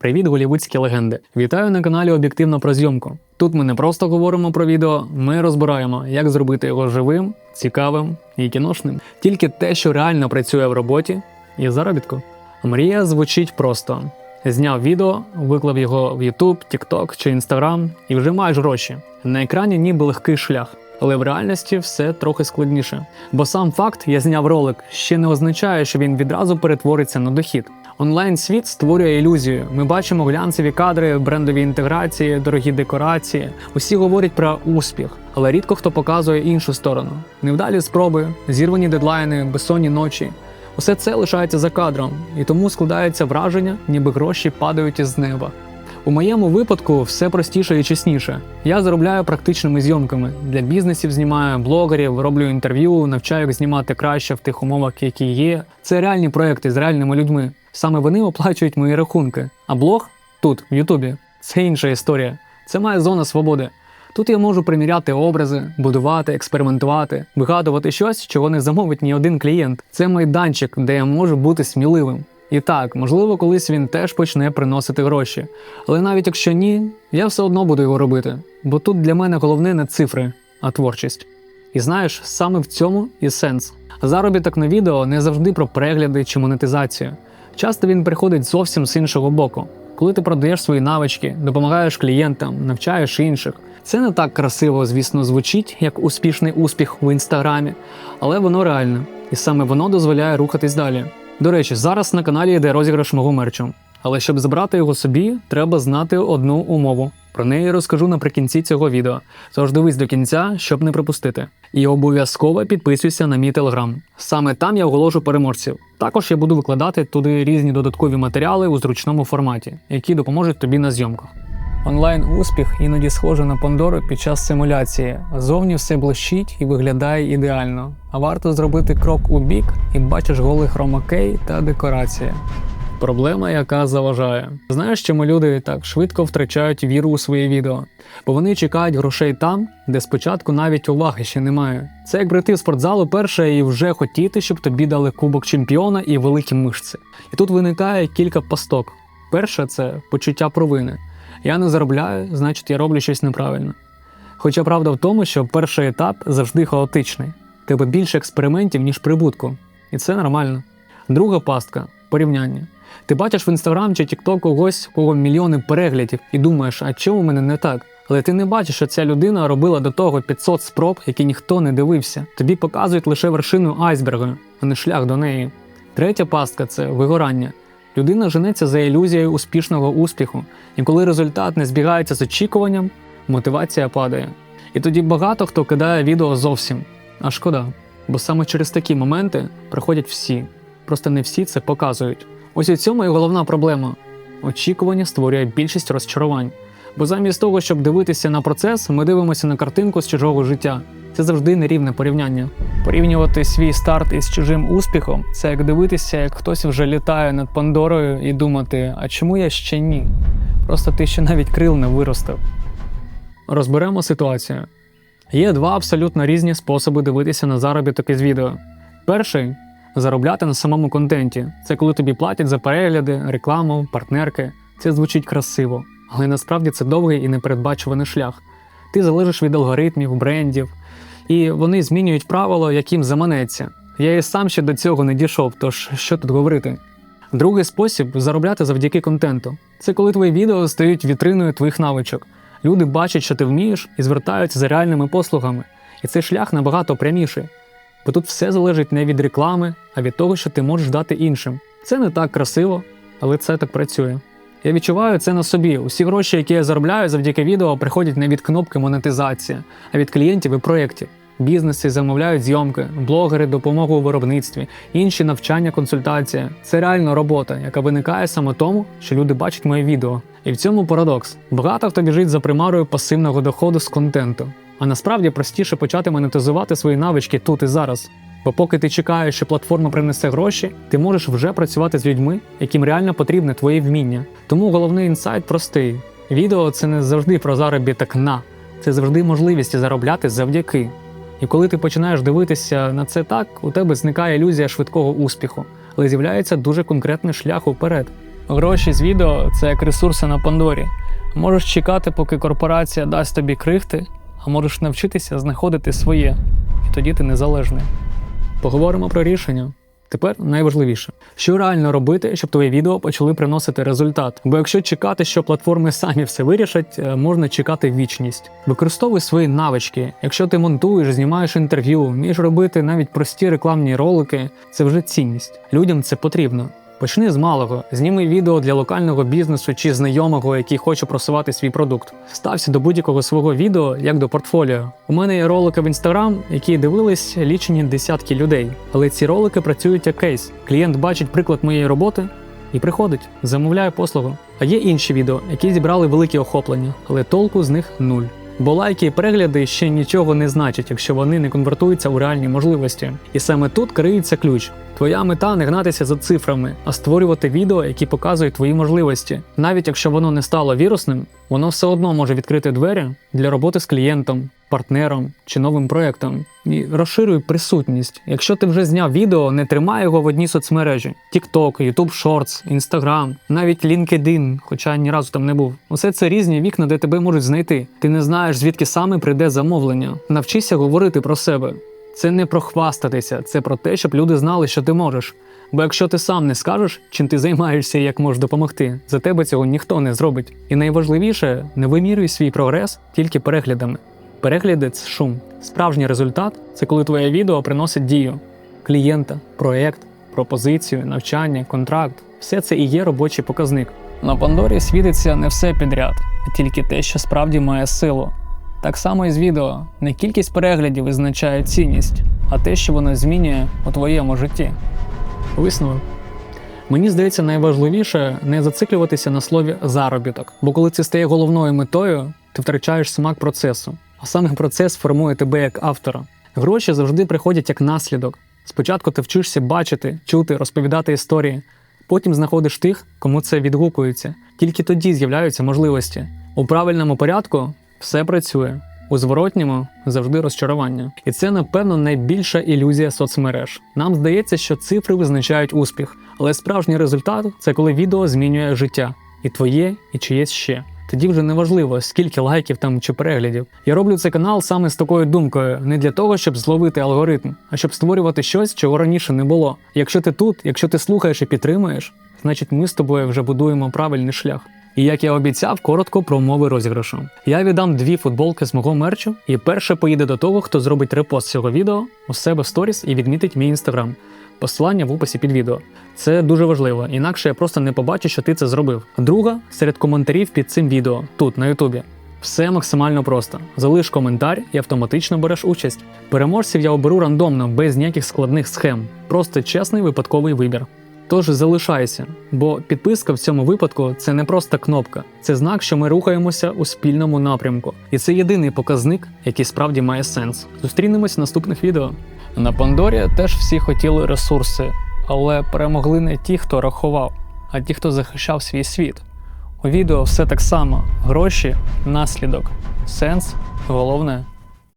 Привіт, голівудські легенди! Вітаю на каналі Об'єктивно про зйомку. Тут ми не просто говоримо про відео, ми розбираємо, як зробити його живим, цікавим і кіношним. Тільки те, що реально працює в роботі і заробітку. Мрія звучить просто: зняв відео, виклав його в YouTube, TikTok чи Instagram і вже маєш гроші. На екрані ніби легкий шлях. Але в реальності все трохи складніше. Бо сам факт, я зняв ролик, ще не означає, що він відразу перетвориться на дохід. Онлайн світ створює ілюзію. Ми бачимо глянцеві кадри, брендові інтеграції, дорогі декорації. Усі говорять про успіх, але рідко хто показує іншу сторону. Невдалі спроби, зірвані дедлайни, безсонні ночі. Усе це лишається за кадром, і тому складається враження, ніби гроші падають із неба. У моєму випадку все простіше і чесніше. Я заробляю практичними зйомками. Для бізнесів знімаю блогерів, роблю інтерв'ю, навчаю, як знімати краще в тих умовах, які є. Це реальні проекти з реальними людьми. Саме вони оплачують мої рахунки. А блог тут, в Ютубі, це інша історія. Це моя зона свободи. Тут я можу приміряти образи, будувати, експериментувати, вигадувати щось, чого не замовить ні один клієнт. Це майданчик, де я можу бути сміливим. І так, можливо, колись він теж почне приносити гроші. Але навіть якщо ні, я все одно буду його робити. Бо тут для мене головне не цифри, а творчість. І знаєш, саме в цьому і сенс. Заробіток на відео не завжди про перегляди чи монетизацію. Часто він приходить зовсім з іншого боку. Коли ти продаєш свої навички, допомагаєш клієнтам, навчаєш інших. Це не так красиво, звісно, звучить, як успішний успіх в інстаграмі, але воно реальне, і саме воно дозволяє рухатись далі. До речі, зараз на каналі йде розіграш мого мерчу. Але щоб забрати його собі, треба знати одну умову. Про неї розкажу наприкінці цього відео. Тож дивись до кінця, щоб не пропустити. І обов'язково підписуйся на мій телеграм. Саме там я оголошу переможців. Також я буду викладати туди різні додаткові матеріали у зручному форматі, які допоможуть тобі на зйомках. Онлайн успіх іноді схоже на Пандору під час симуляції. Зовні все блищить і виглядає ідеально. А варто зробити крок у бік і бачиш голий хромакей та декорація. Проблема, яка заважає. Знаєш, чому люди так швидко втрачають віру у свої відео? Бо вони чекають грошей там, де спочатку навіть уваги ще немає. Це як прийти в спортзал перше і вже хотіти, щоб тобі дали кубок чемпіона і великі мишці. І тут виникає кілька пасток. Перше це почуття провини. Я не заробляю, значить я роблю щось неправильно. Хоча правда в тому, що перший етап завжди хаотичний, тебе більше експериментів, ніж прибутку. І це нормально. Друга пастка порівняння. Ти бачиш в інстаграм чи тікток когось, у кого мільйони переглядів, і думаєш, а чому в мене не так? Але ти не бачиш, що ця людина робила до того 500 спроб, які ніхто не дивився. Тобі показують лише вершину айсберга, а не шлях до неї. Третя пастка це вигорання. Людина женеться за ілюзією успішного успіху, і коли результат не збігається з очікуванням, мотивація падає. І тоді багато хто кидає відео зовсім. А шкода. Бо саме через такі моменти приходять всі. Просто не всі це показують. Ось у цьому і головна проблема. Очікування створює більшість розчарувань. Бо замість того, щоб дивитися на процес, ми дивимося на картинку з чужого життя. Це завжди нерівне порівняння. Порівнювати свій старт із чужим успіхом це як дивитися, як хтось вже літає над Пандорою і думати, а чому я ще ні? Просто ти ще навіть крил не виростив. Розберемо ситуацію. Є два абсолютно різні способи дивитися на заробіток із відео. Перший заробляти на самому контенті. Це коли тобі платять за перегляди, рекламу, партнерки. Це звучить красиво, але насправді це довгий і непередбачуваний шлях. Ти залежиш від алгоритмів, брендів, і вони змінюють правила, яким заманеться. Я і сам ще до цього не дійшов, тож що тут говорити. Другий спосіб заробляти завдяки контенту. Це коли твої відео стають вітриною твоїх навичок. Люди бачать, що ти вмієш, і звертаються за реальними послугами. І цей шлях набагато пряміший. Бо тут все залежить не від реклами, а від того, що ти можеш дати іншим. Це не так красиво, але це так працює. Я відчуваю це на собі. Усі гроші, які я заробляю завдяки відео, приходять не від кнопки монетизація, а від клієнтів і проєктів. Бізнеси замовляють зйомки, блогери допомогу у виробництві, інші навчання, консультація. Це реально робота, яка виникає саме тому, що люди бачать моє відео. І в цьому парадокс. Багато хто біжить за примарою пасивного доходу з контенту. А насправді простіше почати монетизувати свої навички тут і зараз. Бо поки ти чекаєш, що платформа принесе гроші, ти можеш вже працювати з людьми, яким реально потрібне твоє вміння. Тому головний інсайт простий: відео це не завжди про заробіток на, це завжди можливість заробляти завдяки. І коли ти починаєш дивитися на це так, у тебе зникає ілюзія швидкого успіху, але з'являється дуже конкретний шлях уперед. Гроші з відео це як ресурси на Пандорі. Можеш чекати, поки корпорація дасть тобі крихти, а можеш навчитися знаходити своє, і тоді ти незалежний. Поговоримо про рішення. Тепер найважливіше, що реально робити, щоб твої відео почали приносити результат. Бо якщо чекати, що платформи самі все вирішать, е, можна чекати вічність. Використовуй свої навички. Якщо ти монтуєш, знімаєш інтерв'ю, вмієш робити навіть прості рекламні ролики, це вже цінність. Людям це потрібно. Почни з малого, зніми відео для локального бізнесу чи знайомого, який хоче просувати свій продукт. Стався до будь-якого свого відео як до портфоліо. У мене є ролики в інстаграм, які дивились лічені десятки людей. Але ці ролики працюють як кейс. Клієнт бачить приклад моєї роботи і приходить, замовляє послугу. А є інші відео, які зібрали великі охоплення, але толку з них нуль. Бо лайки і перегляди ще нічого не значать, якщо вони не конвертуються у реальні можливості. І саме тут криється ключ. Твоя мета не гнатися за цифрами, а створювати відео, які показують твої можливості. Навіть якщо воно не стало вірусним, воно все одно може відкрити двері для роботи з клієнтом, партнером чи новим проектом. І розширюй присутність. Якщо ти вже зняв відео, не тримай його в одній соцмережі: TikTok, YouTube Shorts, Instagram, навіть LinkedIn, хоча ні разу там не був. Усе це різні вікна, де тебе можуть знайти. Ти не знаєш, звідки саме прийде замовлення. Навчися говорити про себе. Це не про хвастатися, це про те, щоб люди знали, що ти можеш. Бо якщо ти сам не скажеш, чим ти займаєшся і як можеш допомогти, за тебе цього ніхто не зробить. І найважливіше, не вимірюй свій прогрес тільки переглядами. Перегляди це шум. Справжній результат це коли твоє відео приносить дію клієнта, проект, пропозицію, навчання, контракт. Все це і є робочий показник. На Пандорі світиться не все підряд, а тільки те, що справді має силу. Так само і з відео. Не кількість переглядів визначає цінність, а те, що воно змінює у твоєму житті. Висновок. Мені здається, найважливіше не зациклюватися на слові заробіток, бо коли це стає головною метою, ти втрачаєш смак процесу. А саме процес формує тебе як автора. Гроші завжди приходять як наслідок. Спочатку ти вчишся бачити, чути, розповідати історії, потім знаходиш тих, кому це відгукується. Тільки тоді з'являються можливості. У правильному порядку все працює. У зворотньому завжди розчарування. І це, напевно, найбільша ілюзія соцмереж. Нам здається, що цифри визначають успіх, але справжній результат це коли відео змінює життя і твоє, і чиєсь ще. Тоді вже не важливо, скільки лайків там чи переглядів. Я роблю цей канал саме з такою думкою, не для того, щоб зловити алгоритм, а щоб створювати щось, чого раніше не було. Якщо ти тут, якщо ти слухаєш і підтримуєш, значить ми з тобою вже будуємо правильний шлях. І як я обіцяв, коротко про умови розіграшу. Я віддам дві футболки з мого мерчу, і перше поїде до того, хто зробить репост цього відео у себе в сторіс і відмітить мій інстаграм. Посилання в описі під відео. Це дуже важливо, інакше я просто не побачу, що ти це зробив. Друга серед коментарів під цим відео тут на Ютубі. Все максимально просто. Залиш коментар і автоматично береш участь. Переможців я оберу рандомно, без ніяких складних схем. Просто чесний випадковий вибір. Тож залишайся, бо підписка в цьому випадку це не просто кнопка, це знак, що ми рухаємося у спільному напрямку. І це єдиний показник, який справді має сенс. Зустрінемось в наступних відео. На Пандорі теж всі хотіли ресурси, але перемогли не ті, хто рахував, а ті, хто захищав свій світ. У відео все так само: гроші, наслідок, сенс, головне